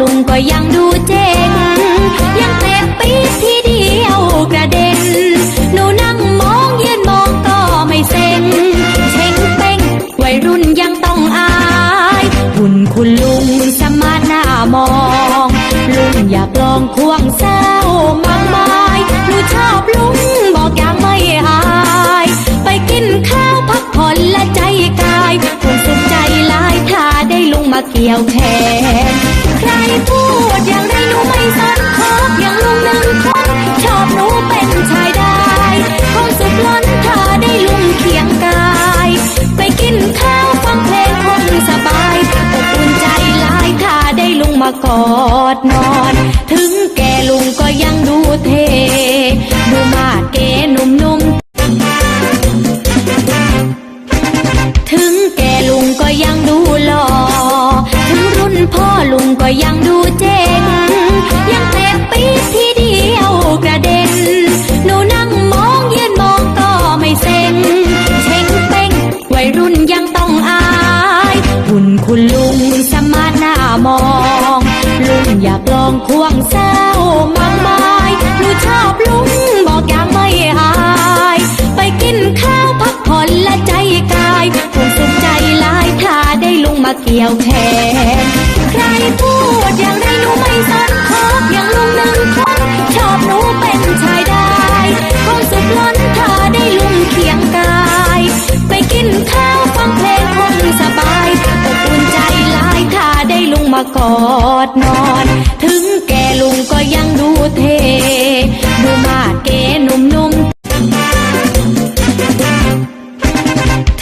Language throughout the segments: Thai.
ลุงก็ยังดูเจ กี่ยวแขนใครพูดอย่างไรหนูไม่สนคบอย่างลุงหนึ่งคนชอบหนูเป็นชายได้คงสุขล้นถ้าได้ลุงเคียงกาย ไปกินข้าวฟังเพลงคงสบายอบอุ่นใจหลายถ้าได้ลุงมากอดนอน ถึงแก่ลุงก็ยังดูเท่ดูมาเก๋หนุ่มามอง ลุงอยากลองควงเศร้ามากมายหนูชอบลุงบอกอย่างไม่อาย ไปกินข้าวพักผ่อนและใจกายคงสุขใจหลายถ้าได้ลุงมาเกี่ยวแขน กอดนอน ถึงแก่ลุงก็ยังดูเท ดูมาเก๋หนุ่มๆ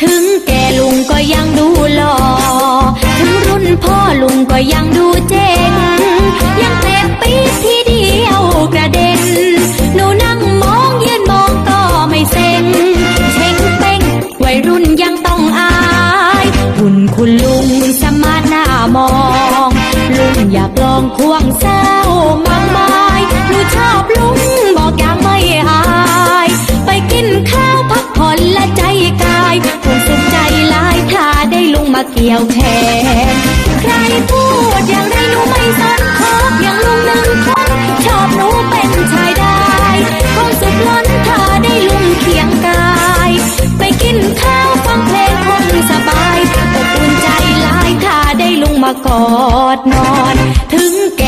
ถึงแก่ลุงก็ยังดูหล่อ ถึงรุ่นพ่อลุงก็ยังดูเจ๋ง องควงเศร้ามากมายหนูชอบลุงบอกอย่างไม่หาย ไปกินข้าวพักผ่อนและใจกายคงสุขใจหลายถ้าได้ลุงมาเกี่ยวแขนใครพูดอย่างไรหนูไม่สนากอดนอน ถึงแก่